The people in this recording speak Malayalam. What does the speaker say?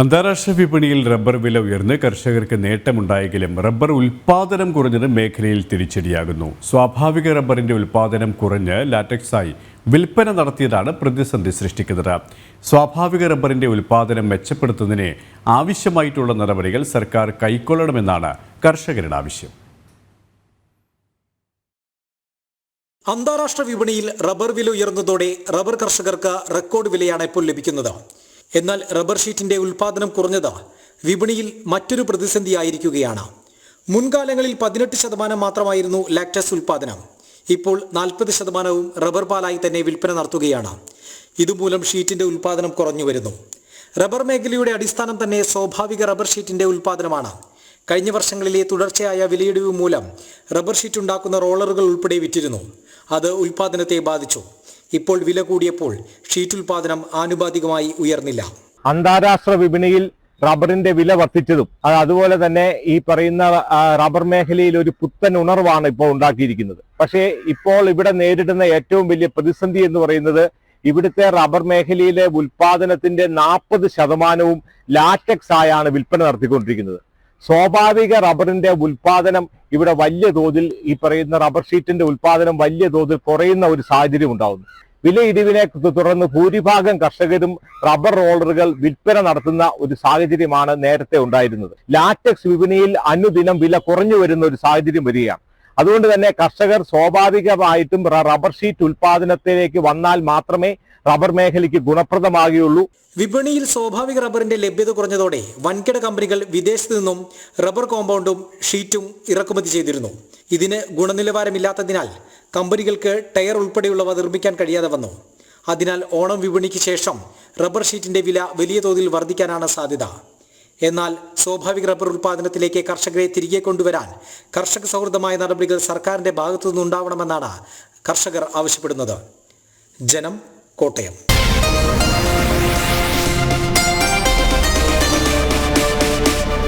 അന്താരാഷ്ട്ര വിപണിയിൽ റബ്ബർ വില ഉയർന്ന് കർഷകർക്ക് നേട്ടമുണ്ടായെങ്കിലും റബ്ബർ ഉൽപാദനം കുറഞ്ഞത് മേഖലയിൽ തിരിച്ചടിയാകുന്നു. സ്വാഭാവിക റബ്ബറിന്റെ ഉൽപാദനം കുറഞ്ഞ് ലാറ്റക്സായി വിൽപ്പന നടത്തിയതാണ് പ്രതിസന്ധി സൃഷ്ടിക്കുന്നത്. സ്വാഭാവിക റബ്ബറിന്റെ ഉൽപാദനം മെച്ചപ്പെടുത്തുന്നതിന് ആവശ്യമായിട്ടുള്ള നടപടികൾ സർക്കാർ കൈക്കൊള്ളണമെന്നാണ് കർഷകരുടെ ആവശ്യം. അന്താരാഷ്ട്ര വിപണിയിൽ റബ്ബർ വില ഉയർന്നതോടെ റബ്ബർ കർഷകർക്ക് റെക്കോർഡ് വിലയാണ് ഇപ്പോൾ ലഭിക്കുന്നത്. എന്നാൽ റബ്ബർ ഷീറ്റിന്റെ ഉൽപാദനം കുറഞ്ഞത് വിപണിയിൽ മറ്റൊരു പ്രതിസന്ധിയായിരിക്കുകയാണ്. മുൻകാലങ്ങളിൽ പതിനെട്ട് ശതമാനം മാത്രമായിരുന്നു ലാക്ടസ് ഉൽപാദനം. ഇപ്പോൾ നാൽപ്പത് ശതമാനവും റബ്ബർ പാലായി തന്നെ വിൽപ്പന നടത്തുകയാണ്. ഇതുമൂലം ഷീറ്റിന്റെ ഉൽപാദനം കുറഞ്ഞു വരുന്നു. റബ്ബർ മേഖലയുടെ അടിസ്ഥാനം തന്നെ സ്വാഭാവിക റബ്ബർ ഷീറ്റിന്റെ ഉൽപാദനമാണ്. കഴിഞ്ഞ വർഷങ്ങളിലെ തുടർച്ചയായ വിലയിടിവ് മൂലം റബ്ബർ ഷീറ്റ് ഉണ്ടാക്കുന്ന റോളറുകൾ ഉൾപ്പെടെ വിറ്റിരുന്നു. അത് ഉൽപാദനത്തെ ബാധിച്ചു. ഇപ്പോൾ വില കൂടിയപ്പോൾ ഷീറ്റ് ഉൽപാദനം ആനുപാതികമായി ഉയർന്നില്ല. അന്താരാഷ്ട്ര വിപണിയിൽ റബ്ബറിന്റെ വില വർദ്ധിച്ചതും അത് അതുപോലെ തന്നെ ഈ പറയുന്ന റബ്ബർ മേഖലയിൽ ഒരു പുത്തൻ ഉണർവാണ് ഇപ്പോൾ ഉണ്ടാക്കിയിരിക്കുന്നത്. പക്ഷേ ഇപ്പോൾ ഇവിടെ നേരിടുന്ന ഏറ്റവും വലിയ പ്രതിസന്ധി എന്ന് പറയുന്നത് ഇവിടുത്തെ റബ്ബർ മേഖലയിലെ ഉൽപാദനത്തിന്റെ നാൽപ്പത് ശതമാനവും ലാറ്റക്സ് ആയാണ് വിൽപ്പന നടത്തിക്കൊണ്ടിരിക്കുന്നത്. സ്വാഭാവിക റബ്ബറിന്റെ ഉൽപാദനം ഇവിടെ വലിയ തോതിൽ ഈ പറയുന്ന റബ്ബർ ഷീറ്റിന്റെ ഉൽപാദനം വലിയ തോതിൽ കുറയുന്ന ഒരു സാഹചര്യം ഉണ്ടാവുന്നു. വില ഇടിവിനെ തു- തുടർന്ന് ഭൂരിഭാഗം കർഷകരും റബ്ബർ റോളറുകൾ വിൽപ്പന നടത്തുന്ന ഒരു സാഹചര്യമാണ് നേരത്തെ ഉണ്ടായിരുന്നത്. ലാറ്റക്സ് വിപണിയിൽ അനുദിനം വില കുറഞ്ഞു വരുന്ന ഒരു സാഹചര്യം വരികയാണ്. അതുകൊണ്ട് തന്നെ കർഷകർ സ്വാഭാവികമായിട്ടും റബ്ബർ ഷീറ്റ് ഉൽപാദനത്തിലേക്ക് വന്നാൽ മാത്രമേ റബ്ബർ മേഖലയ്ക്ക് ഗുണപ്രദമാകുകയുള്ളൂ. വിപണിയിൽ സ്വാഭാവിക റബ്ബറിന്റെ ലഭ്യത കുറഞ്ഞതോടെ വൻകിട കമ്പനികൾ വിദേശത്തു നിന്നും റബ്ബർ കോമ്പൗണ്ടും ഷീറ്റും ഇറക്കുമതി ചെയ്തിരുന്നു. ഇതിന് ഗുണനിലവാരമില്ലാത്തതിനാൽ കമ്പനികൾക്ക് ടയർ ഉൾപ്പെടെയുള്ളവ നിർമ്മിക്കാൻ കഴിയാതെ വന്നു. അതിനാൽ ഓണം വിപണിക്ക് ശേഷം റബ്ബർ ഷീറ്റിന്റെ വില വലിയ തോതിൽ വർദ്ധിക്കാനാണ് സാധ്യത. എന്നാൽ സ്വാഭാവിക റബ്ബർ ഉൽപ്പാദനത്തിലേക്ക് കർഷകരെ തിരികെ കൊണ്ടുവരാൻ കർഷക സൗഹൃദമായ നടപടികൾ സർക്കാരിന്റെ ഭാഗത്തുനിന്നുണ്ടാവണമെന്നാണ് കർഷകർ ആവശ്യപ്പെടുന്നത്. ജനം കോട്ടയം.